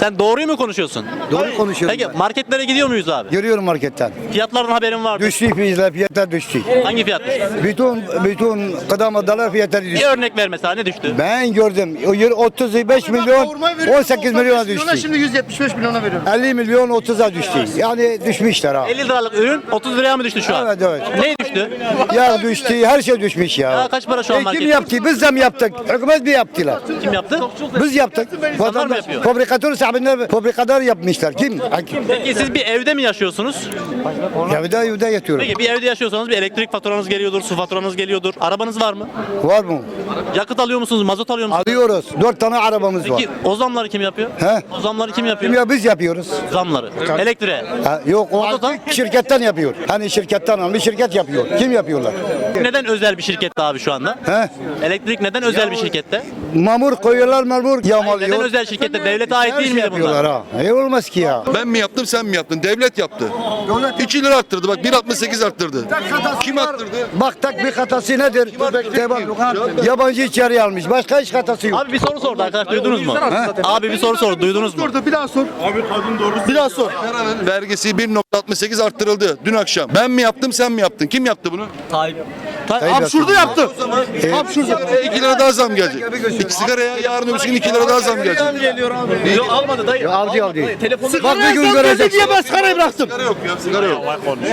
Sen doğruyu mu konuşuyorsun? Doğru konuşuyorum Peki ben. marketlere gidiyor muyuz abi? Görüyorum marketten. Fiyatlardan haberin var mı? Düştü fiyatlar, fiyatlar düştü. Hangi fiyat düştü? Bütün bütün gıda maddeler fiyatları Bir düştü. örnek ver mesela ne düştü? Ben gördüm. O yer 35 milyon 18 milyona düştü. Şimdi 175 milyona veriyorum. 50 milyon 30'a düştü. Yani düşmüşler ha. 50 liralık ürün 30 liraya mı düştü şu an? Evet evet. Ne düştü? Ya düştü, her şey düşmüş ya. Ya kaç para şu an E, markette? kim yaptı? Biz de mi yaptık? Hükümet mi yaptılar? Kim yaptı? Biz yaptık. Mı yapıyor? Fabrikatör sahibinde fabrikatör yapmışlar. Kim? Kim? Peki siz bir evde mi yaşıyorsunuz? Evde evde yatıyorum. Peki bir evde yaşıyorsanız bir elektrik faturanız geliyordur, su faturanız geliyordur. Arabanız var mı? Var mı? Yakıt alıyor musunuz? Mazot alıyor musunuz? Alıyoruz. Dört tane arabamız var. Peki o zamları kim yapıyor? He? O zamları kim yapıyor? Ya biz yapıyoruz. Zamları. Elektriğe. Ha, yok o Mazota? artık şirketten yapıyor. Hani şirketten almış şirket yapıyor. Kim yapıyorlar? Neden özel bir şirkette abi şu anda? He? Elektrik neden özel bir şirkette? Mamur koyuyorlar mamur yağmalıyor. neden özel şirkette? Devlete ait Her değil şey miydi yapıyorlar bunlar? ha. E olmaz ki ya. Ben mi yaptım sen mi yaptın? Devlet yaptı. 2 lira arttırdı bak 1.68 arttırdı. Kim arttırdı? Bak tak bir hatası nedir? Yabancı içeri almış. Başka hiç hatası yok. Abi bir soru sordu arkadaş duydunuz mu? Abi bir soru sordu duydunuz mu? Sordu bir daha sor. Abi kadın doğru. Bir daha sor. Vergisi 1.68 arttırıldı dün akşam. Ben mi yaptım sen mi yaptın? Kim yaptı bunu? Tayyip. Absürdu yaptı. Absürdu. 2 lira daha zam gelecek. İki sigaraya yarın öbür gün 2 lira daha zam gelecek. geliyor abi. Yok almadı dayı. Aldı aldı. Telefonu Bak bir gün göreceksin. diye ben sigarayı bıraktım. Sigara yok ya sigara yok.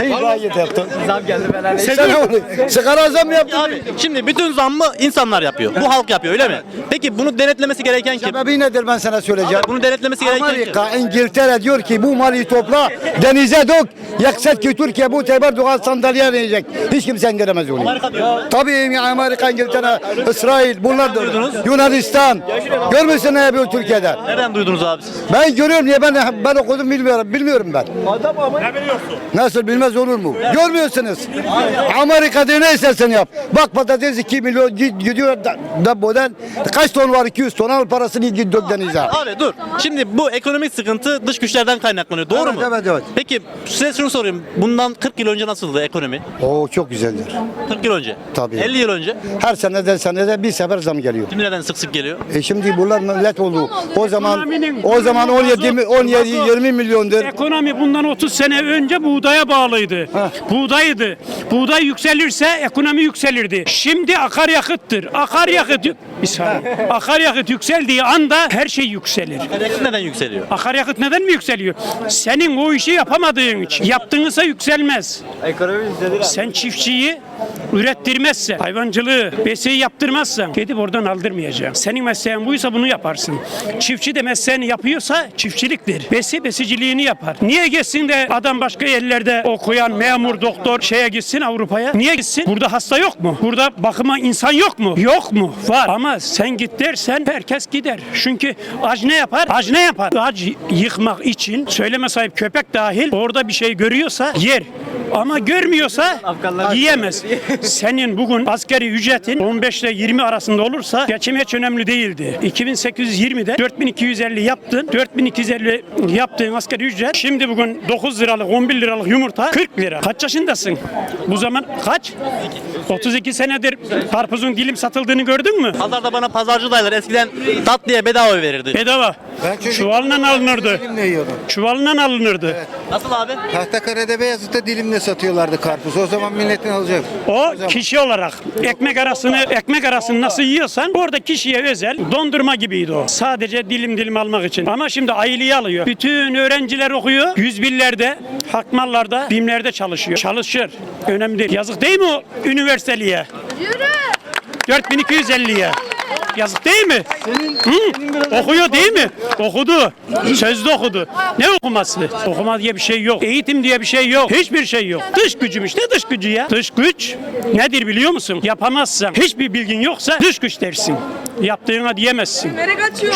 Ey gayet yaptın. Zam geldi ben onu sigara zam yaptın. Abi şimdi bütün zammı insanlar yapıyor. Bu halk yapıyor öyle mi? Peki bunu denetlemesi gereken kim? Sebebi nedir ben sana söyleyeceğim. Bunu denetlemesi gereken kim? Amerika, İngiltere diyor ki bu mali topla denize dök. Yaksat ki Türkiye bu Tayyip Erdoğan sandalyeye inecek. Hiç kimse engelemez onu. Amerika diyor. Tabii ya Amerika, İngiltere, İsrail bunlar da duydunuz? Yunanistan. Görmüşsün ne yapıyor Türkiye'de? Nereden duydunuz abi siz? Ben görüyorum niye ben ben okudum bilmiyorum. Bilmiyorum ben. Nasıl bilmez olur mu? Görmüyorsunuz. Amerika'da ne istersen yap. Bak patates 2 milyon gid- gidiyor da, da bodan kaç ton var 200 ton al parasını git dök denize. Abi dur. Şimdi bu ekonomik sıkıntı dış güçlerden kaynaklanıyor. Doğru Evet, mu? evet, evet. Peki size şunu sorayım. Bundan 40 yıl önce nasıldı ekonomi? Oo çok güzeldir. 40 yıl önce. Tabii. 50 yıl önce. Her seneden senede bir sefer zam geliyor. Şimdi neden sık sık geliyor? E şimdi bunlar millet oldu. O zaman o zaman 17 mi- 17 mazot- 20 milyondur. Ekonomi bundan 30 sene önce buğdaya bağlıydı. Buğdaydı. Buğday yükselirse ekonomi yükselirdi. Şimdi akaryakıttır. Akaryakıt saniye. Akaryakıt yükseldiği anda her şey yükselir. Akaryakıt neden yükseliyor? Akaryakıt neden mi yükseliyor? Senin o işi yapamadığın için. Yaptığınızsa yükselmez. Sen çiftçiyi ürettirmezsen, hayvancılığı, beseyi yaptırmazsan gidip oradan aldırmayacağım. Senin mesleğin buysa bunu yaparsın. Çiftçi de mesleğini yapıyorsa çiftçiliktir. Besi besiciliğini yapar. Niye gitsin de adam başka yerlerde okuyan memur, doktor şeye gitsin Avrupa'ya? Niye gitsin? Burada hasta yok mu? Burada bakıma insan yok mu? Yok mu? Var. Ama sen git dersen herkes gider. Çünkü ac ne yapar? Ac ne yapar? Ac yıkmak için söyleme sahip köpek dahil orada bir şey görüyorsa yer. Ama görmüyorsa yiyemez. Senin bugün askeri ücretin 15 ile 20 arasında olursa geçim hiç önemli değildi. 2820'de 4250 yaptın. 4250 yaptığın askeri ücret şimdi bugün 9 liralık 11 liralık yumurta 40 lira. Kaç yaşındasın? Bu zaman kaç? 32 senedir karpuzun dilim satıldığını gördün mü? Pazarda bana pazarcı dayılar eskiden tat diye bedava verirdi. Bedava. Çuvalından alınırdı. Dilimle yiyordum. Çuvalından alınırdı. Nasıl abi? Tahtakale'de Beyazıt'ta dilimle satıyorlardı karpuz. O zaman milletin alacak. O kişi olarak ekmek arasını ekmek arasını nasıl yiyorsan orada kişiye özel dondurma gibiydi o. Sadece dilim dilim almak için. Ama şimdi aylığı alıyor. Bütün öğrenciler okuyor. Yüz billerde, hakmallarda, bimlerde çalışıyor. Çalışır. Önemli değil. Yazık değil mi o üniversiteliye? Yürü. 4250'ye. Yeah. Yazık değil mi? Hı? Okuyor değil mi? Okudu. Sözde okudu. Ne okuması? Okuma diye bir şey yok. Eğitim diye bir şey yok. Hiçbir şey yok. Dış gücümüş. Ne dış gücü ya? Dış güç nedir biliyor musun? Yapamazsan, hiçbir bilgin yoksa dış güç dersin. Yaptığına diyemezsin.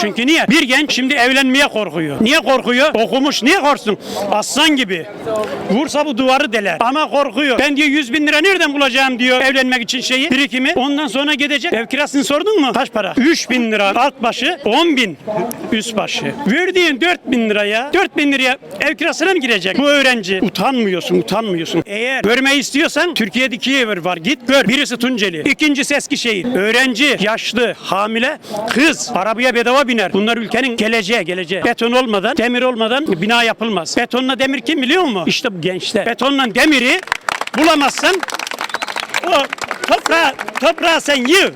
Çünkü niye? Bir genç şimdi evlenmeye korkuyor. Niye korkuyor? Okumuş. Niye korksun? Aslan gibi. Vursa bu duvarı deler. Ama korkuyor. Ben diyor 100 bin lira nereden bulacağım diyor evlenmek için şeyi, birikimi. Ondan sonra gidecek. Ev kirasını sordun mu? Kaç para? Para. 3 bin lira alt başı, 10 bin üst başı. Verdiğin 4 bin liraya, 4 bin liraya ev kirasına mı girecek bu öğrenci? Utanmıyorsun, utanmıyorsun. Eğer görmeyi istiyorsan Türkiye'deki ev var. Git gör. Birisi Tunceli, ikincisi Eskişehir. Öğrenci, yaşlı, hamile, kız arabaya bedava biner. Bunlar ülkenin geleceği, geleceği. Beton olmadan, demir olmadan bina yapılmaz. Betonla demir kim biliyor musun? İşte bu gençler. Betonla demiri bulamazsan o toprağı, toprağı sen yığ.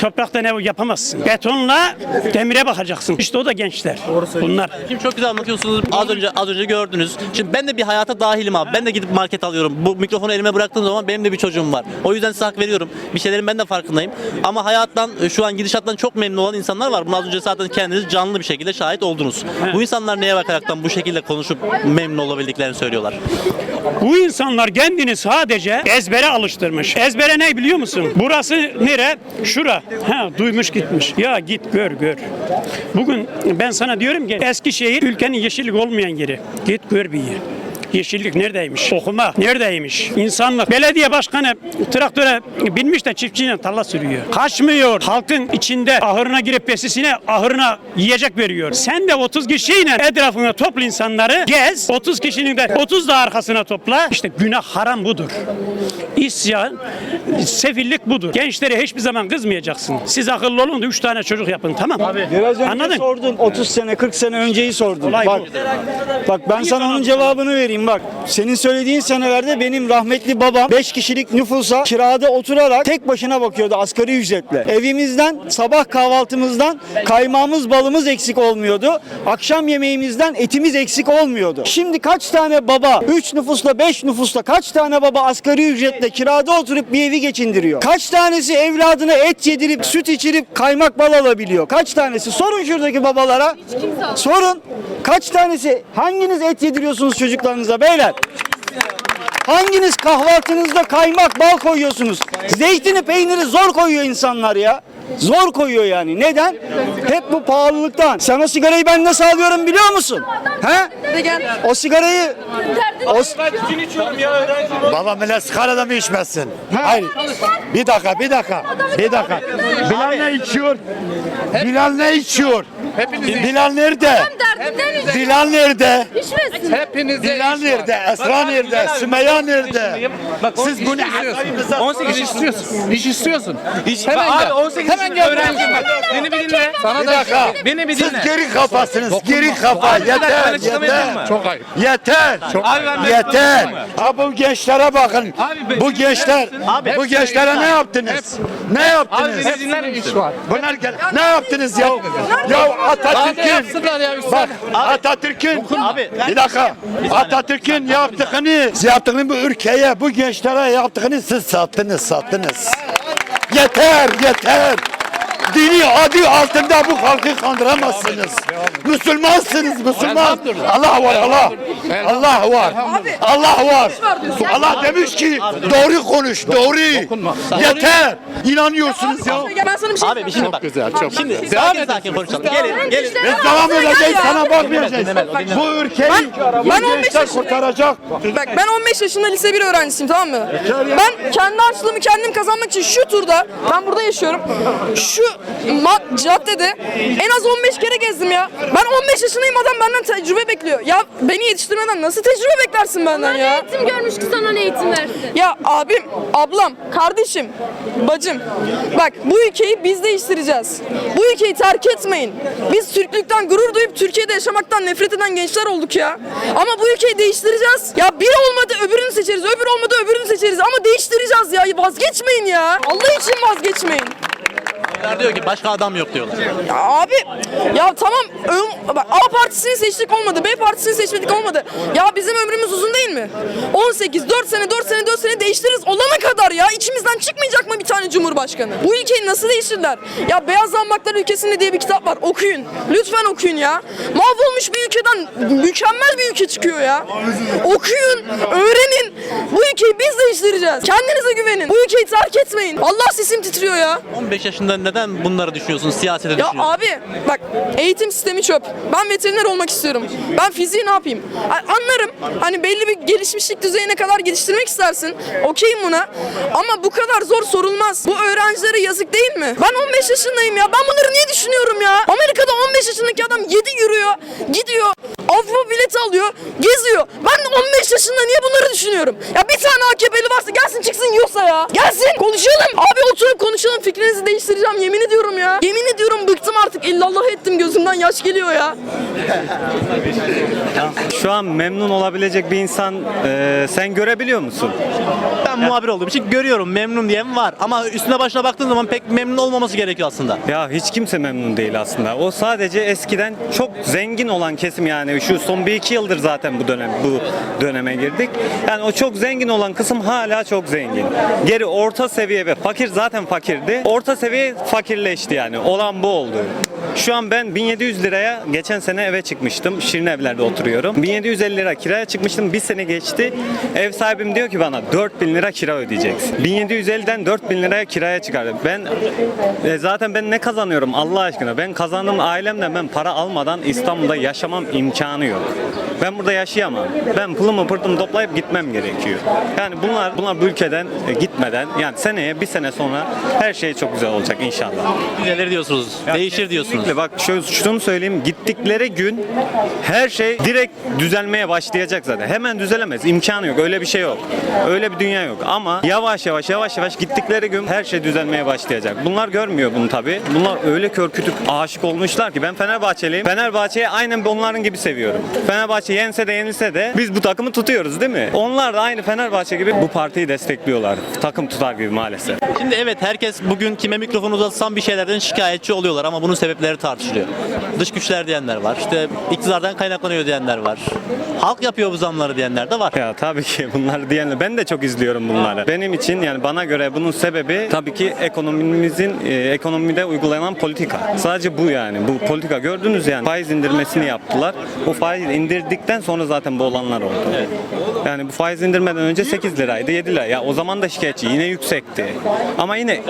Topraktan ev yapamazsın. Betonla demire bakacaksın. İşte o da gençler. Bunlar. Şimdi çok güzel anlatıyorsunuz. Az önce az önce gördünüz. Şimdi ben de bir hayata dahilim abi. Ben de gidip market alıyorum. Bu mikrofonu elime bıraktığım zaman benim de bir çocuğum var. O yüzden size hak veriyorum. Bir şeylerin ben de farkındayım. Ama hayattan şu an gidişattan çok memnun olan insanlar var. Bunu az önce zaten kendiniz canlı bir şekilde şahit oldunuz. Bu insanlar neye bakaraktan bu şekilde konuşup memnun olabildiklerini söylüyorlar. Bu insanlar kendini sadece ezbere alıştırmış. Ezbere ne biliyor musun? Burası nere? Şura. Ha duymuş gitmiş. Ya git gör gör. Bugün ben sana diyorum ki Eskişehir ülkenin yeşillik olmayan yeri. Git gör bir yer. Yeşillik neredeymiş? Okuma neredeymiş? İnsanlık. Belediye başkanı traktöre binmiş de çiftçiyle tarla sürüyor. Kaçmıyor. Halkın içinde ahırına girip besisine ahırına yiyecek veriyor. Sen de 30 kişiyle etrafına topla insanları gez. 30 kişinin de 30 da arkasına topla. İşte günah haram budur. İsyan, sefillik budur. Gençlere hiçbir zaman kızmayacaksın. Siz akıllı olun da 3 tane çocuk yapın tamam mı? Biraz önce Anladın? sordun 30 sene 40 sene önceyi sordun. Olay bak, bu. bak ben sana onun cevabını vereyim bak. Senin söylediğin senelerde benim rahmetli babam 5 kişilik nüfusa kirada oturarak tek başına bakıyordu asgari ücretle. Evimizden sabah kahvaltımızdan kaymağımız balımız eksik olmuyordu. Akşam yemeğimizden etimiz eksik olmuyordu. Şimdi kaç tane baba 3 nüfusla 5 nüfusla kaç tane baba asgari ücretle kirada oturup bir evi geçindiriyor? Kaç tanesi evladına et yedirip süt içirip kaymak bal alabiliyor? Kaç tanesi? Sorun şuradaki babalara. Sorun. Kaç tanesi? Hanginiz et yediriyorsunuz çocuklarınıza beyler? Hanginiz kahvaltınızda kaymak, bal koyuyorsunuz? Zeytini, peyniri zor koyuyor insanlar ya. Zor koyuyor yani. Neden? Hep bu pahalılıktan. Sen o sigarayı ben nasıl alıyorum biliyor musun? He? O sigarayı o, Baba millet sigarada mı içmezsin? Hayır. Bir dakika, bir dakika. Bir dakika. Bilal ne içiyor? Bilal ne içiyor? Bilal nerede? Bilal nerede? Hepinize Bilal nerede? Esra nerede? Sümeyye nerede? Siz bunu 18 iş istiyorsun. İş istiyorsun. Hemen gel. 18 Hemen gel. Öğrencim bak. Beni bir dinle. Sana Bir da dakika. Beni bir Siz dinle. geri kafasınız. Geri kafa. Abi, bir dakika, ben Yeter. açıklama yapayım Yeter. Çok ayıp. Yeter. Abi ben- ben Yeter. Ha bu gençlere bakın. Abi Bu gençler. Abi- Bu gençlere ne yaptınız? Ne Abi yaptınız? beni dinler misin? Bunlar gel. Ne yaptınız ya? Ya Atatürk'ün. Bak Atatürk'ün Abi, bir dakika Atatürk'ün yaptığını yaptığını bu ülkeye bu gençlere yaptığını siz sattınız sattınız. Yeter yeter. Dini adı altında bu halkı kandıramazsınız. Müslümansınız Müslüman. Allah var Allah. Allah var. Allah var. Allah demiş ki doğru konuş doğru. Yeter. İnanıyorsunuz ya. Ben sana bir şey Abi bir şey bak. Şimdi sakin sakin konuşalım. Gelin gelin. Biz devam edeceğiz sana bakmayacağız. Bu ülkeyi Ben- bu ben 15 gençler yaşındayım. kurtaracak. Bak ben 15 yaşında lise 1 öğrencisiyim tamam mı? Ben kendi harçlığımı kendim kazanmak için şu turda ben burada yaşıyorum. Şu ma- caddede en az 15 kere gezdim ya. Ben 15 yaşındayım adam benden tecrübe bekliyor. Ya beni yetiştirmeden nasıl tecrübe beklersin benden ya? eğitim görmüş ki sana ne eğitim versin? Ya abim, ablam, kardeşim, bacım. Bak bu ülkeyi biz değiştireceğiz. Bu ülkeyi terk etmeyin. Biz Türklükten gurur duyup Türkiye'de yaşamaktan nefret eden gençler olduk ya. Ama bu ülkeyi değiştireceğiz. Ya biri olmadı öbürünü seçeriz, öbür olmadı öbürünü seçeriz. Ama değiştireceğiz ya. Vazgeçmeyin ya. Allah için vazgeçmeyin. Onlar diyor ki başka adam yok diyorlar. Ya abi ya tamam ön- bak, A partisini seçtik olmadı B partisini seçmedik olmadı. Ya bizim ömrümüz uzun değil mi? 18 4 sene 4 sene 4 sene değiştiririz olana kadar ya içimizden çıkmayacak mı bir tane cumhurbaşkanı? Bu ülkeyi nasıl değiştirdiler? Ya Beyaz Zambaklar Ülkesinde diye bir kitap var okuyun. Lütfen okuyun ya. Mahvolmuş bir ülkeden mükemmel bir ülke çıkıyor ya. Okuyun, öğrenin. Bu ülkeyi biz değiştireceğiz. Kendinize güvenin. Bu ülkeyi terk etmeyin. Allah sesim titriyor ya. 15 yaşında neden bunları düşünüyorsunuz? Siyasete Ya abi bak eğitim sistemi çöp. Ben veteriner olmak istiyorum. Ben fiziği ne yapayım? A- Anlarım. Hani belli bir gelişmişlik düzeyine kadar geliştirmek istersin. Okeyim buna. Ama bu kadar zor sorulmaz. Bu öğrencilere yazık değil mi? Ben 15 yaşındayım ya. Ben bunları niye düşünüyorum ya? Amerika'da 15 yaşındaki adam 7 yürüyor. Gidiyor. Avrupa bileti alıyor. Geziyor. Ben de 15 yaşında niye bunları düşünüyorum? Ya bir tane AKP'li varsa gelsin çıksın yiyorsa ya. Gelsin konuşalım. Abi oturup konuşalım. Fikrinizi değiştireceğim. Yemin ediyorum ya. Yemin ediyorum bıktım artık. İllallah ettim. Gözümden yaş geliyor ya. Şu an memnun olabilecek bir insan e, sen görebiliyor musun? Ben muhabir olduğum için görüyorum memnun diyen var. Ama üstüne başına baktığın zaman pek memnun olmaması gerekiyor aslında. Ya hiç kimse memnun değil aslında. O sadece eskiden çok zengin olan kesim yani şu son bir iki yıldır zaten bu dönem bu döneme girdik. Yani o çok zengin olan kısım hala çok zengin. Geri orta seviye ve fakir zaten fakirdi. Orta seviye fakirleşti yani. Olan bu oldu. Şu an ben 1700 liraya geçen sene eve çıkmıştım. Şirin evlerde oturuyorum. 1750 lira kiraya çıkmıştım. Bir sene geçti. Ev sahibim diyor ki bana 4000 lira kira ödeyeceksin. 1750'den 4000 liraya kiraya çıkardım. Ben e, zaten ben ne kazanıyorum Allah aşkına? Ben kazandığım ailemle ben para almadan İstanbul'da yaşamam imkanı yok. Ben burada yaşayamam. Ben pılımı pırtımı toplayıp gitmem gerekiyor. Yani bunlar bunlar bu ülkeden e, gitmeden yani seneye bir sene sonra her şey çok güzel olacak inşallah. Güzelir diyorsunuz. Ya Değişir diyorsunuz. Kesinlikle. Bak şöyle şunu söyleyeyim. Gittikleri gün her şey direkt düzelmeye başlayacak zaten. Hemen düzelemez. İmkanı yok. Öyle bir şey yok. Öyle bir dünya yok. Ama yavaş yavaş yavaş yavaş gittikleri gün her şey düzelmeye başlayacak. Bunlar görmüyor bunu tabii. Bunlar öyle kör kütük aşık olmuşlar ki ben Fenerbahçeliyim. Fenerbahçe'yi aynen onların gibi seviyorum. Fenerbahçe yense de yenilse de biz bu takımı tutuyoruz değil mi? Onlar da aynı Fenerbahçe gibi bu partiyi destekliyorlar. Takım tutar gibi maalesef. Şimdi evet herkes bugün kime mikrofon uzatsam bir şeylerden şikayetçi oluyorlar ama bunun sebepleri tartışılıyor. Dış güçler diyenler var. İşte iktidardan kaynaklanıyor diyenler var. Halk yapıyor bu zamları diyenler de var. Ya tabii ki bunlar diyenler ben de çok izliyorum bunları. Benim için yani bana göre bunun sebebi tabii ki ekonomimizin e, ekonomide uygulanan politika. Sadece bu yani. Bu politika gördünüz yani. Faiz indirmesini yaptılar. O faiz indirdikten sonra zaten bu olanlar oldu. Yani bu faiz indirmeden önce 8 liraydı 7 lira. Ya o zaman da şikayetçi yine yüksekti. Ama yine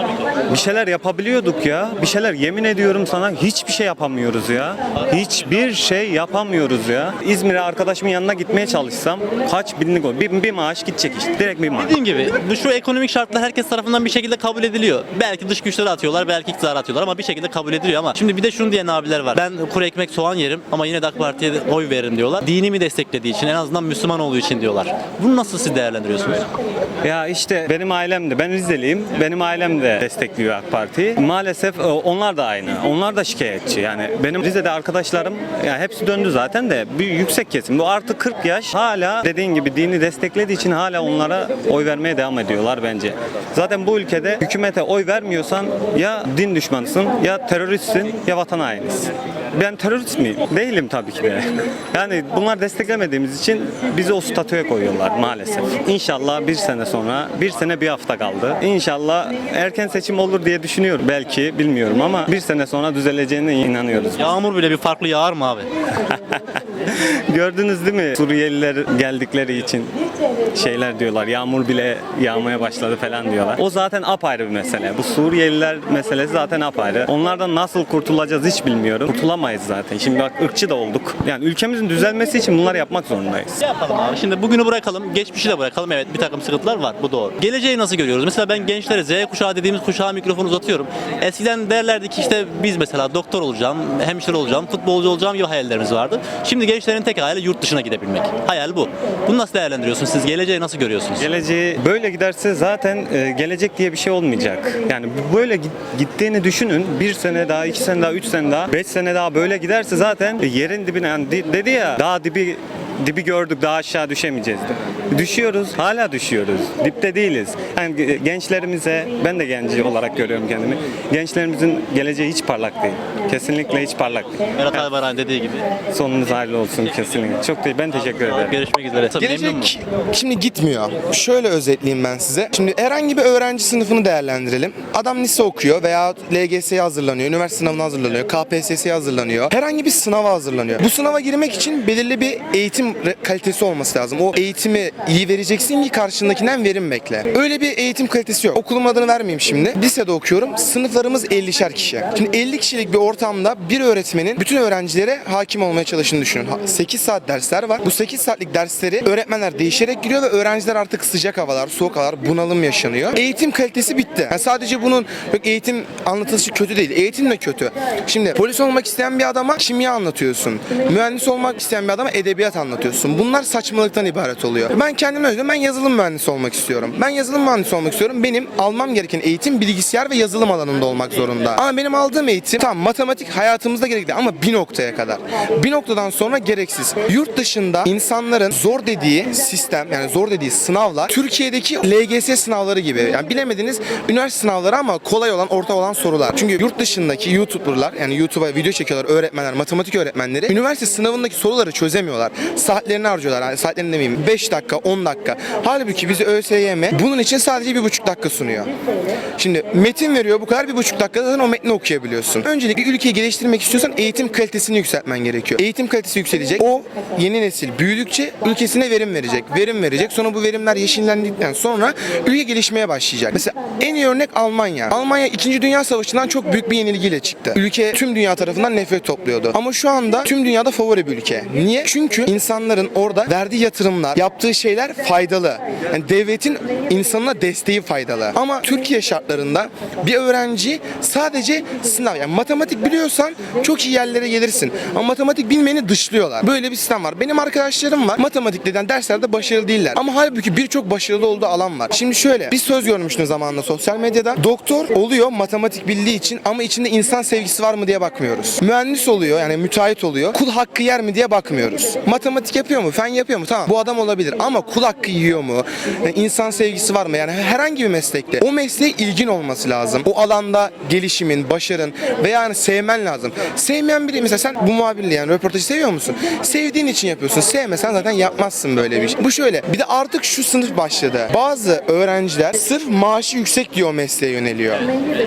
bir şeyler yapabiliyorduk ya. Bir şeyler yemin ediyorum sana hiçbir şey yapamıyoruz ya. Hiçbir şey yapamıyoruz ya. İzmir'e arkadaşımın yanına gitmeye çalışsam kaç binlik o. Bir, bir maaş gidecek işte. Direkt bir maaş. Dediğim gibi bu şu ekonomik şartlar herkes tarafından bir şekilde kabul ediliyor. Belki dış güçleri atıyorlar, belki iktidar atıyorlar ama bir şekilde kabul ediliyor ama şimdi bir de şunu diyen abiler var. Ben kuru ekmek soğan yerim ama yine de AK Parti'ye oy veririm diyorlar. Dinimi desteklediği için en azından Müslüman olduğu için diyorlar. Bunu nasıl siz değerlendiriyorsunuz? Ya işte benim ailem de ben Rizeliyim. Benim ailem de destekliyor AK Parti'yi. Maalesef e, onlar da aynı. Onlar da şikayetçi. Yani benim Rize'de arkadaşlarım ya hepsi döndü zaten de bir yüksek kesim. Bu artı 40 yaş hala dediğin gibi dini desteklediği için hala onlara oy vermeye devam ediyorlar bence. Zaten bu ülkede hükümete oy vermiyorsan ya din düşmanısın ya teröristsin ya vatan hainisin. Ben terörist miyim? Değilim tabii ki de. Yani bunlar desteklemediğimiz için bizi o statüye koyuyorlar maalesef. İnşallah bir sene sonra, bir sene bir hafta kaldı. İnşallah erken seçim olur diye düşünüyorum. Belki bilmiyorum ama bir sene sonra düzeleceğine inanıyoruz. Yağmur bile bir farklı yağar mı abi? Gördünüz değil mi? Suriyeliler geldikleri için şeyler diyorlar. Yağmur bile yağmaya başladı falan diyorlar. O zaten apayrı bir mesele. Bu Suriyeliler meselesi zaten apayrı. Onlardan nasıl kurtulacağız hiç bilmiyorum. Kurtulamayız zaten. Şimdi bak ırkçı da olduk. Yani ülkemizin düzelmesi için bunları yapmak zorundayız. Ne yapalım abi? Şimdi bugünü bırakalım, geçmişi de bırakalım. Evet bir takım sıkıntılar var, bu doğru. Geleceği nasıl görüyoruz? Mesela ben gençlere Z kuşağı dediğimiz kuşağa mikrofon uzatıyorum. Eskiden derlerdi ki işte biz mesela doktor olacağım, hemşire olacağım, futbolcu olacağım gibi hayallerimiz vardı. Şimdi gençlerin tek hayali yurt dışına gidebilmek. Hayal bu. Bunu nasıl değerlendiriyorsunuz? Siz geleceği nasıl görüyorsunuz? Geleceği böyle giderse zaten e, gelecek diye bir şey olmayacak. Yani böyle git- gittiğini düşünün. Bir sene daha, iki sene daha, üç sene daha, beş sene daha böyle giderse zaten e, yerin dibine yani di- dedi ya daha dibi dibi gördük daha aşağı düşemeyeceğiz. Düşüyoruz, hala düşüyoruz. Dipte değiliz. Yani gençlerimize, ben de genci olarak görüyorum kendimi. Gençlerimizin geleceği hiç parlak değil. Kesinlikle hiç parlak değil. Berat Albayrak'ın dediği gibi. Sonunuz hayırlı olsun kesinlikle. Çok değil. Ben teşekkür ederim. Görüşmek üzere. Mu? Gelecek şimdi gitmiyor. Şöyle özetleyeyim ben size. Şimdi herhangi bir öğrenci sınıfını değerlendirelim. Adam lise okuyor veya LGS'ye hazırlanıyor, üniversite sınavına hazırlanıyor, KPSS'ye hazırlanıyor. Herhangi bir sınava hazırlanıyor. Bu sınava girmek için belirli bir eğitim kalitesi olması lazım. O eğitimi iyi vereceksin ki karşındakinden verim bekle. Öyle bir eğitim kalitesi yok. Okulumun adını vermeyeyim şimdi. Lisede okuyorum. Sınıflarımız 50'şer kişi. Şimdi 50 kişilik bir ortamda bir öğretmenin bütün öğrencilere hakim olmaya çalıştığını düşünün. Ha- 8 saat dersler var. Bu 8 saatlik dersleri öğretmenler değişerek giriyor ve öğrenciler artık sıcak havalar, soğuk havalar, bunalım yaşanıyor. Eğitim kalitesi bitti. Yani sadece bunun yok eğitim anlatılışı kötü değil. Eğitim de kötü. Şimdi polis olmak isteyen bir adama kimya anlatıyorsun. Mühendis olmak isteyen bir adama edebiyat anlatıyorsun. Bunlar saçmalıktan ibaret oluyor. Ben kendime özgürüm. Ben yazılım mühendisi olmak istiyorum. Ben yazılım mühendisi olmak istiyorum. Benim almam gereken eğitim bilgisayar ve yazılım alanında olmak zorunda. Ama benim aldığım eğitim tam matematik hayatımızda gerekli ama bir noktaya kadar. Bir noktadan sonra gereksiz. Yurt dışında insanların zor dediği sistem yani zor dediği sınavlar Türkiye'deki LGS sınavları gibi. Yani bilemediniz üniversite sınavları ama kolay olan orta olan sorular. Çünkü yurt dışındaki YouTuber'lar yani YouTube'a video çekiyorlar öğretmenler, matematik öğretmenleri üniversite sınavındaki soruları çözemiyorlar. Saatlerini harcıyorlar. Yani saatlerini demeyeyim 5 dakika 10 dakika. Halbuki bize ÖSYM bunun için sadece bir buçuk dakika sunuyor. Şimdi metin veriyor bu kadar bir buçuk dakikada zaten o metni okuyabiliyorsun. Öncelikle ülkeyi geliştirmek istiyorsan eğitim kalitesini yükseltmen gerekiyor. Eğitim kalitesi yükselecek. O yeni nesil büyüdükçe ülkesine verim verecek. Verim verecek. Sonra bu verimler yeşillendikten sonra ülke gelişmeye başlayacak. Mesela en iyi örnek Almanya. Almanya 2. Dünya Savaşı'ndan çok büyük bir yenilgiyle çıktı. Ülke tüm dünya tarafından nefret topluyordu. Ama şu anda tüm dünyada favori bir ülke. Niye? Çünkü insanların orada verdiği yatırımlar, yaptığı şeyler faydalı. Yani devletin insanına desteği faydalı. Ama Türkiye şartlarında bir öğrenci sadece sınav yani matematik biliyorsan çok iyi yerlere gelirsin. Ama matematik bilmeyeni dışlıyorlar. Böyle bir sistem var. Benim arkadaşlarım var. Matematik deden derslerde başarılı değiller. Ama halbuki birçok başarılı olduğu alan var. Şimdi şöyle bir söz görmüştüm zamanında sosyal medyada. Doktor oluyor matematik bildiği için ama içinde insan sevgisi var mı diye bakmıyoruz. Mühendis oluyor yani müteahhit oluyor. Kul hakkı yer mi diye bakmıyoruz. Matematik yapıyor mu? Fen yapıyor mu? Tamam bu adam olabilir ama kul yiyor mu? Yani insan sevgisi var mı? Yani herhangi bir meslekte o mesleğe ilgin olması lazım. O alanda gelişimin, başarın veya yani sevmen lazım. Sevmeyen biri mesela sen bu muhabirliği yani röportajı seviyor musun? Sevdiğin için yapıyorsun. Sevmesen zaten yapmazsın böyle bir şey. Bu şöyle. Bir de artık şu sınıf başladı. Bazı öğrenciler sırf maaşı yüksek diye o mesleğe yöneliyor.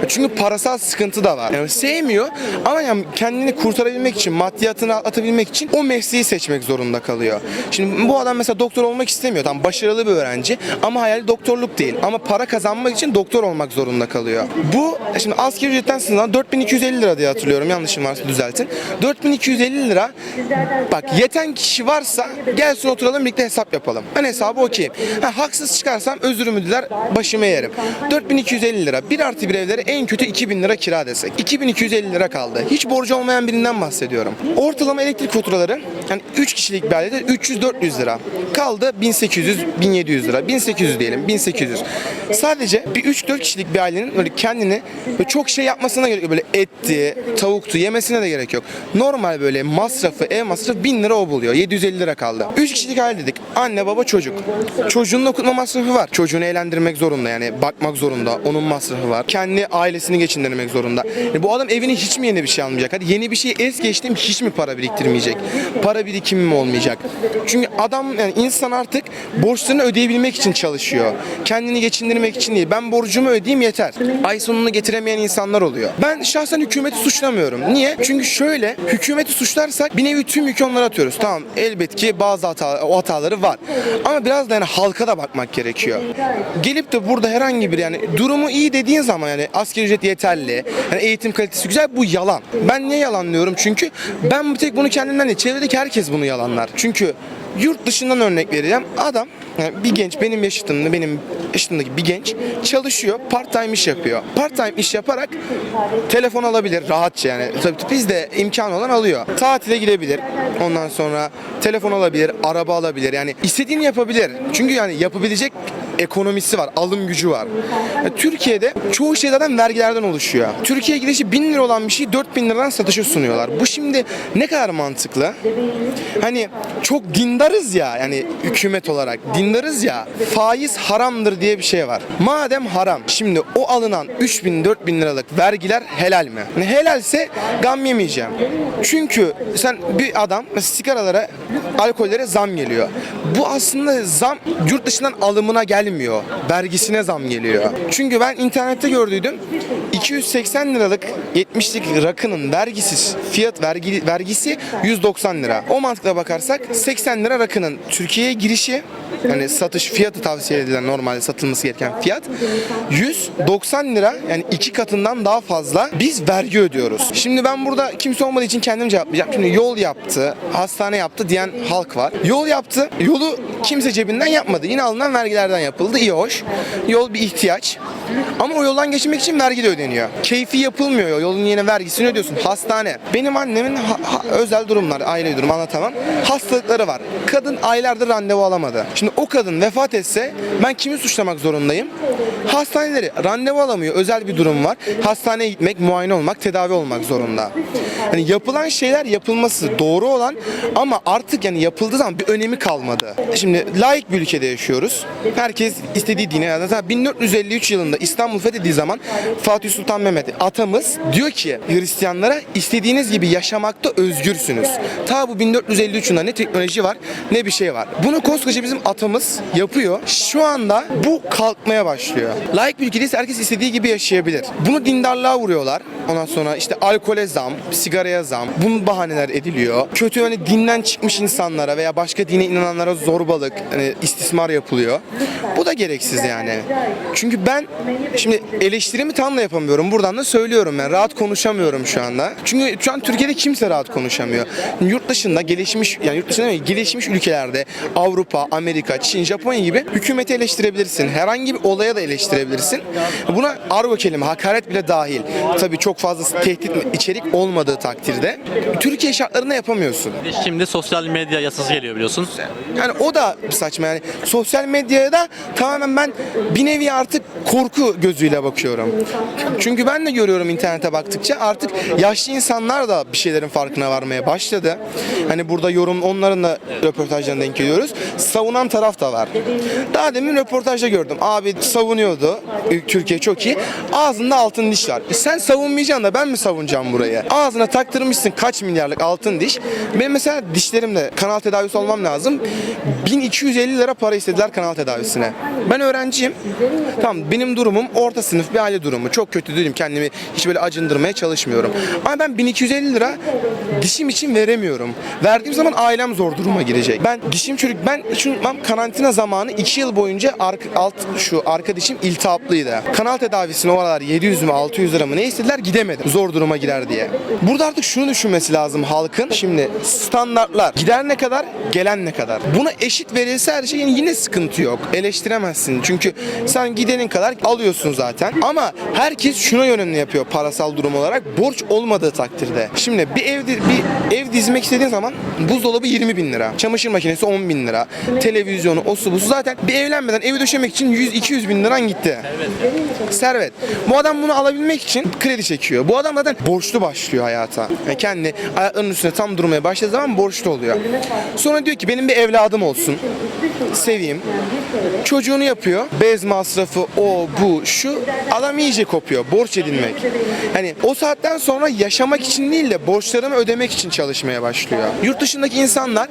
Çünkü parasal sıkıntı da var. Yani sevmiyor ama yani kendini kurtarabilmek için, maddiyatını atlatabilmek için o mesleği seçmek zorunda kalıyor. Şimdi bu adam mesela doktor olmak istemiyor. Tam başarılı bir öğrenci ama hayali doktorluk değil. Ama para kazanmak için doktor olmak zorunda kalıyor. Bu şimdi asgari ücretten sınav 4250 lira diye hatırlıyorum. Yanlışım varsa düzeltin. 4250 lira bak yeten kişi varsa gelsin oturalım birlikte hesap yapalım. Ben hesabı okeyim. Ha, haksız çıkarsam özürümü diler başıma yerim. 4250 lira. Bir artı bir evlere en kötü 2000 lira kira desek. 2250 lira kaldı. Hiç borcu olmayan birinden bahsediyorum. Ortalama elektrik faturaları yani 3 kişilik ailede 300-400 lira. Kaldı 1800-1700 lira. 1800 diyelim 1800. Sadece bir 3-4 kişilik bir ailenin böyle kendini böyle çok şey yapmasına gerek yok. Böyle etti, tavuktu yemesine de gerek yok. Normal böyle masrafı, ev masrafı 1000 lira o buluyor. 750 lira kaldı. 3 kişilik aile dedik. Anne, baba, çocuk. Çocuğun okutma masrafı var. Çocuğunu eğlendirmek zorunda yani bakmak zorunda. Onun masrafı var. Kendi ailesini geçindirmek zorunda. Yani bu adam evine hiç mi yeni bir şey almayacak? Hadi yeni bir şey es geçtim hiç mi para biriktirmeyecek? Para birikimi mi olmayacak? Çünkü adam yani insan artık borçlarını ödeyebilmek için çalışıyor. Kendini geçindirmek için değil. Ben borcumu ödeyeyim yeter. Ay sonunu getiremeyen insanlar oluyor. Ben şahsen hükümeti suçlamıyorum. Niye? Çünkü şöyle hükümeti suçlarsak bir nevi tüm yükü onlara atıyoruz. Tamam elbet ki bazı hata, o hataları var. Ama biraz da yani halka da bakmak gerekiyor. Gelip de burada herhangi bir yani durumu iyi dediğin zaman yani asgari ücret yeterli, yani eğitim kalitesi güzel bu yalan. Ben niye yalanlıyorum? Çünkü ben bir tek bunu kendimden değil, çevredeki herkes bunu yalanlar. Çünkü yurt dışından örnek vereceğim. Adam yani bir genç benim yaşıtımda benim yaşıtımdaki bir genç çalışıyor part time iş yapıyor. Part time iş yaparak telefon alabilir rahatça yani. Tabii biz de imkan olan alıyor. Tatile gidebilir. Ondan sonra telefon alabilir, araba alabilir. Yani istediğini yapabilir. Çünkü yani yapabilecek ekonomisi var, alım gücü var. Ya Türkiye'de çoğu şey zaten vergilerden oluşuyor. Türkiye girişi 1000 lira olan bir şeyi 4000 liradan satışa sunuyorlar. Bu şimdi ne kadar mantıklı? Hani çok dindarız ya yani hükümet olarak dindarız ya faiz haramdır diye bir şey var. Madem haram şimdi o alınan 3000 4000 liralık vergiler helal mi? Yani helalse gam yemeyeceğim. Çünkü sen bir adam sigaralara alkollere zam geliyor. Bu aslında zam yurt dışından alımına gel gelmiyor. Vergisine zam geliyor. Çünkü ben internette gördüydüm. 280 liralık 70'lik rakının vergisiz fiyat vergi, vergisi 190 lira. O mantıkla bakarsak 80 lira rakının Türkiye'ye girişi hani satış fiyatı tavsiye edilen normalde satılması gereken fiyat 190 lira yani iki katından daha fazla biz vergi ödüyoruz. Şimdi ben burada kimse olmadığı için kendim cevaplayacağım. Şimdi yol yaptı, hastane yaptı diyen halk var. Yol yaptı, yolu kimse cebinden yapmadı. Yine alınan vergilerden yapıldı. İyi hoş. Yol bir ihtiyaç. Ama o yoldan geçmek için vergi de ödeniyor. Keyfi yapılmıyor yol. Yolun yine vergisini ödüyorsun. Hastane. Benim annemin ha- ha- özel durumlar, aile durum anlatamam. Hastalıkları var. Kadın aylardır randevu alamadı. Şimdi o kadın vefat etse ben kimi suçlamak zorundayım? Hastaneleri randevu alamıyor. Özel bir durum var. Hastaneye gitmek, muayene olmak, tedavi olmak zorunda. Hani yapılan şeyler yapılması doğru olan ama artık yani yapıldığı zaman bir önemi kalmadı. Şimdi laik bir ülkede yaşıyoruz. Herkes istediği dine zaten 1453 yılında İstanbul fethedildiği zaman Fatih Sultan Mehmet atamız diyor ki Hristiyanlara istediğiniz gibi yaşamakta özgürsünüz. Ta bu 1453 yılında ne teknoloji var ne bir şey var. Bunu koskoca bizim atamız yapıyor. Şu anda bu kalkmaya başlıyor. Laik bir ülkedeyse herkes istediği gibi yaşayabilir. Bunu dindarlığa vuruyorlar. Ondan sonra işte alkole zam, sigaraya zam. Bunun bahaneler ediliyor. Kötü hani dinden çıkmış insanlara veya başka dine inananlara zorbalık, hani istismar yapılıyor. Bu da gereksiz yani. Çünkü ben şimdi eleştirimi tam da yapamıyorum. Buradan da söylüyorum ben. Rahat konuşamıyorum şu anda. Çünkü şu an Türkiye'de kimse rahat konuşamıyor. Yurt dışında gelişmiş yani yurt dışında değil, gelişmiş ülkelerde Avrupa, Amerika, Çin, Japonya gibi hükümeti eleştirebilirsin. Herhangi bir olaya da eleştirebilirsin. Buna argo kelime, hakaret bile dahil. Tabii çok fazla tehdit içerik olmadığı takdirde Türkiye şartlarında yapamıyorsun. Şimdi sosyal medya yasası geliyor biliyorsun. Yani o da saçma yani. Sosyal medyaya da tamamen ben bir nevi artık korku gözüyle bakıyorum. Çünkü ben de görüyorum internete baktıkça artık yaşlı insanlar da bir şeylerin farkına varmaya başladı. Hani burada yorum onların da röportajlarına denk geliyoruz. Savunan taraf da var. Daha demin röportajda gördüm. Abi savunuyordu. Türkiye çok iyi. Ağzında altın diş var. E sen savunmayacaksın da ben mi savunacağım burayı? Ağzına taktırmışsın kaç milyarlık altın diş. Benim mesela dişlerimde kanal tedavisi olmam lazım. 1250 lira para istediler kanal tedavisine. Ben öğrenciyim. Tamam benim durumum orta sınıf bir aile durumu. Çok kötü değilim. Kendimi hiç böyle acındırmaya çalışmıyorum. Ama ben 1250 lira dişim için veremiyorum. Verdiğim zaman ailem zor duruma girecek. Ben dişim çürük. Ben hiç unutmam karantina zamanı 2 yıl boyunca arka, alt şu arka dişim iltihaplıydı. Kanal tedavisine o aralar 700 mü 600 lira mı ne istediler gidemedim. Zor duruma girer diye. Burada artık şunu düşünmesi lazım halkın. Şimdi standartlar gider ne kadar gelen ne kadar. Buna eşit verilse her şeyin yine sıkıntı yok. Eleştiremezsin. Çünkü sen gidenin kadar alıyorsun zaten. Ama herkes şuna yönelme yapıyor parasal durum olarak. Borç olmadığı takdirde. Şimdi bir ev, bir ev dizmek istediğin zaman buzdolabı 20 bin lira. Çamaşır makinesi 10 bin lira. Televizyonu, o su bu su. Zaten bir evlenmeden evi döşemek için 100-200 bin liran gitti. Servet. Bu adam bunu alabilmek için kredi çekiyor. Bu adam zaten borçlu başlıyor hayata. Yani kendi ayaklarının üstüne tam durmaya başladığı zaman borçlu oluyor. Sonra diyor ki benim bir evladım olsun. Seveyim. Çocuğunu yapıyor. Bez masrafı, o, bu, şu. Adam iyice kopuyor. Borç edinmek. Hani o saatten sonra yaşamak için değil de borçlarımı ödemek için çalışmaya başlıyor. Yurt dışındaki insanlar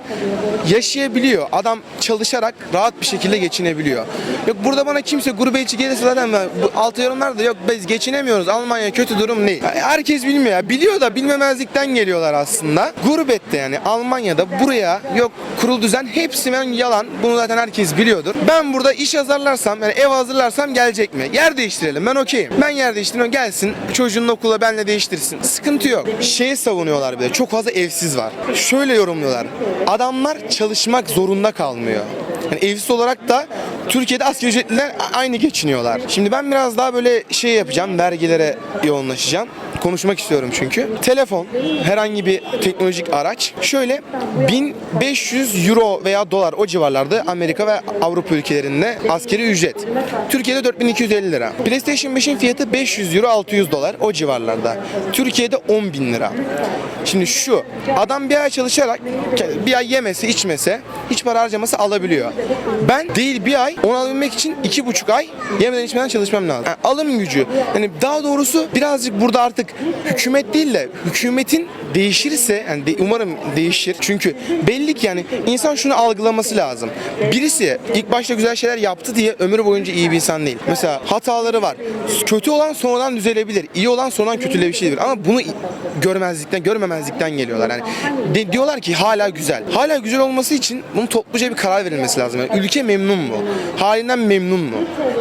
yaşayabiliyor. Adam çalışarak rahat bir şekilde geçinebiliyor. Yok burada bana kimse gurbetçi gelirse zaten bu altı yorumlarda yok biz geçinemiyoruz. Almanya kötü durum değil. Herkes bilmiyor. ya. Biliyor da bilmemezlikten geliyorlar aslında. Gurbette yani Almanya'da buraya yok kurul düzen hepsi ben yalan. Bunu zaten herkes biliyordur. Ben burada iş hazırlarsam yani ev hazırlarsam gelecek mi? Yer değiştirelim. Ben okeyim. Ben yer değiştiriyorum. Gelsin çocuğunun okula benle değiştirsin. Sıkıntı yok. Şeyi savunuyorlar bir de. Çok fazla evsiz var. Şöyle yorumluyorlar. Adamlar çalışmak zorunda kalmıyor. Yani evsiz olarak da Türkiye'de asgari ücretliler aynı geçiniyorlar. Şimdi ben biraz daha böyle şey yapacağım. Vergilere yoğunlaşacağım. Konuşmak istiyorum çünkü. Telefon, herhangi bir teknolojik araç. Şöyle 1500 euro veya dolar o civarlarda Amerika ve Avrupa ülkelerinde askeri ücret. Türkiye'de 4250 lira. PlayStation 5'in fiyatı 500 euro 600 dolar o civarlarda. Türkiye'de 10 bin lira. Şimdi şu adam bir ay çalışarak bir ay yemese içmese hiç para harcaması alabiliyor. Ben değil bir ay onu alabilmek için iki buçuk ay yemeden içmeden çalışmam lazım. Yani alım gücü. Yani daha doğrusu birazcık burada artık hükümet değil de hükümetin değişirse yani de- umarım değişir. Çünkü belli ki yani insan şunu algılaması lazım. Birisi ilk başta güzel şeyler yaptı diye ömrü boyunca iyi bir insan değil. Mesela hataları var. Kötü olan sonradan düzelebilir. İyi olan sonradan kötüleşebilir. Ama bunu görmezlikten, görmemezlikten geliyorlar. Yani de- diyorlar ki hala güzel. Hala güzel olması için bunun topluca bir karar verilmesi lazım. Yani ülke memnun mu? Halinden memnun mu?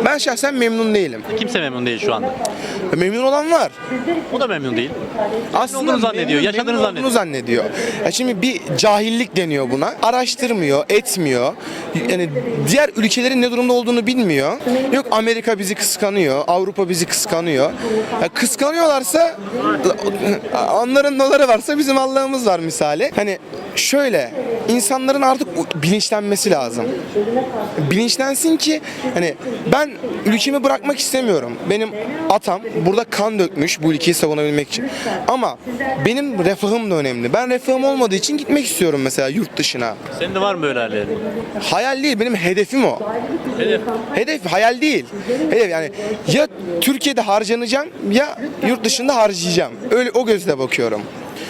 Ben şahsen memnun değilim. Kimse memnun değil şu anda. Memnun olan var. O da memnun değil. Aslında olduğunu zannediyor, memnun- yaşadığını zannediyor. zannediyor. Ya şimdi bir cahillik deniyor buna. Araştırmıyor, etmiyor. Yani diğer ülkelerin ne durumda olduğunu bilmiyor. Yok Amerika bizi kıskanıyor, Avrupa bizi kıskanıyor. Ya kıskanıyorlarsa onların doları varsa bizim Allah'ımız var misali. Hani şöyle insanların artık bilinçlenmesi lazım. Bilinçlensin ki hani ben ülkemi bırakmak istemiyorum. Benim atam burada kan dökmüş bu ülkeyi savunabilmek için. Ama benim refahım da önemli. Ben refahım olmadığı için gitmek istiyorum mesela yurt dışına. Senin de var mı böyle hallerin? Hayal değil benim hedefim o. Hedef. Hedef hayal değil. Hedef yani ya Türkiye'de harcanacağım ya yurt dışında harcayacağım. Öyle o gözle bakıyorum.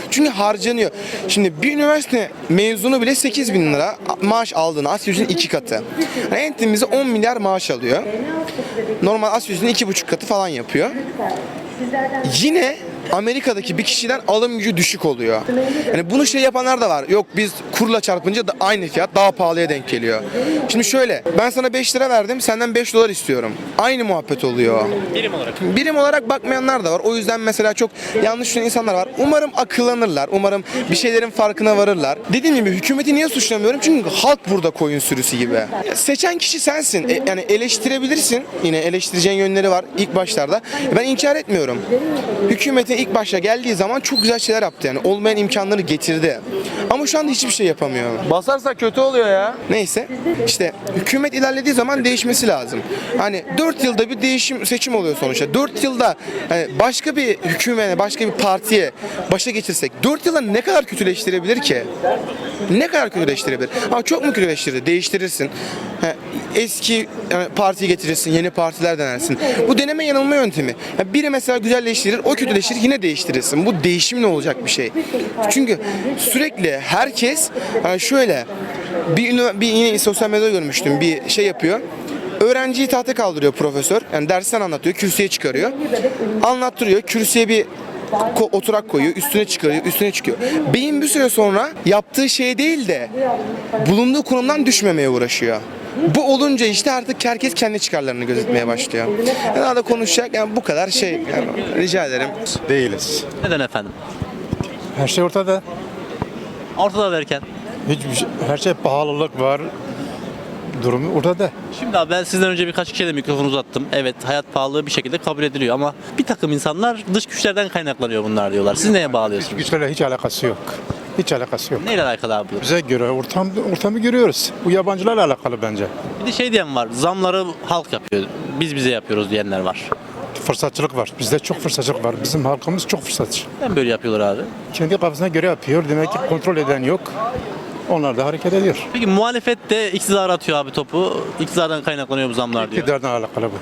Çünkü harcanıyor. Şimdi bir üniversite mezunu bile 8 bin lira maaş aldığını Asya yüzünün iki katı. Yani en temizi 10 milyar maaş alıyor. Normal Asya yüzünün iki buçuk katı falan yapıyor. Yine Amerika'daki bir kişiden alım gücü düşük oluyor. Yani bunu şey yapanlar da var. Yok biz kurla çarpınca da aynı fiyat daha pahalıya denk geliyor. Şimdi şöyle ben sana 5 lira verdim senden 5 dolar istiyorum. Aynı muhabbet oluyor. Birim olarak. Birim olarak bakmayanlar da var. O yüzden mesela çok yanlış düşünen insanlar var. Umarım akıllanırlar. Umarım bir şeylerin farkına varırlar. Dediğim gibi hükümeti niye suçlamıyorum? Çünkü halk burada koyun sürüsü gibi. Ya seçen kişi sensin. E, yani eleştirebilirsin. Yine eleştireceğin yönleri var ilk başlarda. Ben inkar etmiyorum. Hükümetin ilk başta geldiği zaman çok güzel şeyler yaptı yani. Olmayan imkanları getirdi. Ama şu anda hiçbir şey yapamıyor. Basarsa kötü oluyor ya. Neyse. işte hükümet ilerlediği zaman değişmesi lazım. Hani 4 yılda bir değişim seçim oluyor sonuçta. 4 yılda hani başka bir hükümete, başka bir partiye başa geçirsek 4 yılda ne kadar kötüleştirebilir ki? Ne kadar kötüleştirebilir? Ha çok mu kötüleştirir? Değiştirirsin. Ha, eski yani partiyi getirirsin, yeni partiler denersin. Bu deneme yanılma yöntemi. Ya biri mesela güzelleştirir, o kötüleştirir, yine değiştirirsin. Bu değişim ne olacak bir şey? Çünkü sürekli herkes yani şöyle bir, bir yine sosyal medyada görmüştüm bir şey yapıyor. Öğrenciyi tahta kaldırıyor profesör. Yani dersten anlatıyor, kürsüye çıkarıyor. Anlattırıyor, kürsüye bir oturak koyuyor, üstüne çıkarıyor, üstüne çıkıyor. Beyin bir süre sonra yaptığı şey değil de bulunduğu konumdan düşmemeye uğraşıyor. Bu olunca işte artık herkes kendi çıkarlarını gözetmeye başlıyor. Daha da konuşacak yani bu kadar şey. Yani rica ederim. Değiliz. Neden efendim? Her şey ortada. Ortada derken. Hiçbir şey, her şey pahalılık var. Durumu ortada. Şimdi abi ben sizden önce birkaç kişiye de mikrofon uzattım. Evet hayat pahalılığı bir şekilde kabul ediliyor ama bir takım insanlar dış güçlerden kaynaklanıyor bunlar diyorlar. Siz neye bağlıyorsunuz? Güçlerle hiç alakası yok. Hiç alakası yok. Neyle alakalı abi? bu? Bize göre ortam ortamı görüyoruz. Bu yabancılarla alakalı bence. Bir de şey diyen var. Zamları halk yapıyor. Biz bize yapıyoruz diyenler var. Fırsatçılık var. Bizde çok fırsatçılık var. Bizim halkımız çok fırsatçı. Neden böyle yapıyorlar abi? Kendi kafasına göre yapıyor. Demek ki kontrol eden yok. Onlar da hareket ediyor. Peki muhalefet de iktidar atıyor abi topu. İktidardan kaynaklanıyor bu zamlar diyor. İktidardan alakalı bu.